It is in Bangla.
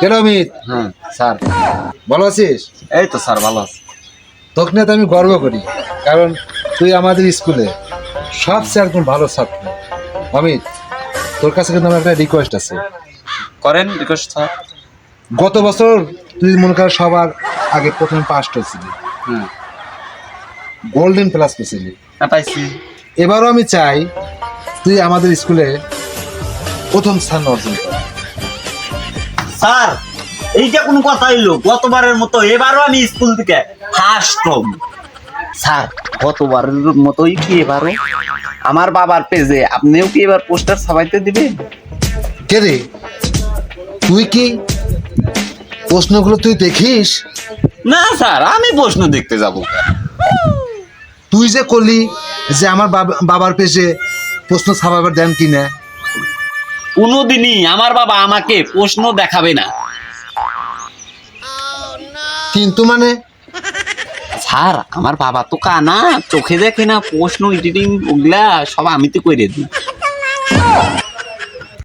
কেন অমিত হ্যাঁ স্যার। ভালো আছিস? এই তো স্যার ভালো আছে। তোকে নিয়ে তো আমি গর্ব করি কারণ তুই আমাদের স্কুলে সবচেয়ে একদম ভালো ছাত্র। অমিত তোর কাছে কিন্তু আমার একটা রিকোয়েস্ট আছে। করেন রিকোয়েস্ট স্যার। গত বছর তুই মনে কর সবার আগে প্রথমে পাস্ট হয়েছিলি। হ্যাঁ গোল্ডেন প্লাস পেয়েছিলি। হ্যাঁ পাইছি। এবারও আমি চাই তুই আমাদের স্কুলে প্রথম স্থান অর্জন কর। স্যার এইটা কোনো কথা হইল। গতবারের মতো এবারও আমি স্কুল থেকে ফার্স্ট স্যার গতবারের মতোই কি এবারও? আমার বাবার পেজে আপনিও কি এবার পোস্টার ছাপাইতে দিবেন? কে রে? তুই কি প্রশ্নগুলো তুই দেখিস? না স্যার আমি প্রশ্ন দেখতে যাব। তুই যে করলি যে আমার বাবা- বাবার পেজে প্রশ্ন ছাপাবার দেন কিনা? কোনোদিনই আমার বাবা আমাকে প্রশ্ন দেখাবে না। কিন্তু মানে? স্যার আমার বাবা তো কানা চোখে দেখে না প্রশ্ন এডিটিং ওগুলা সব আমি তো করে দিই।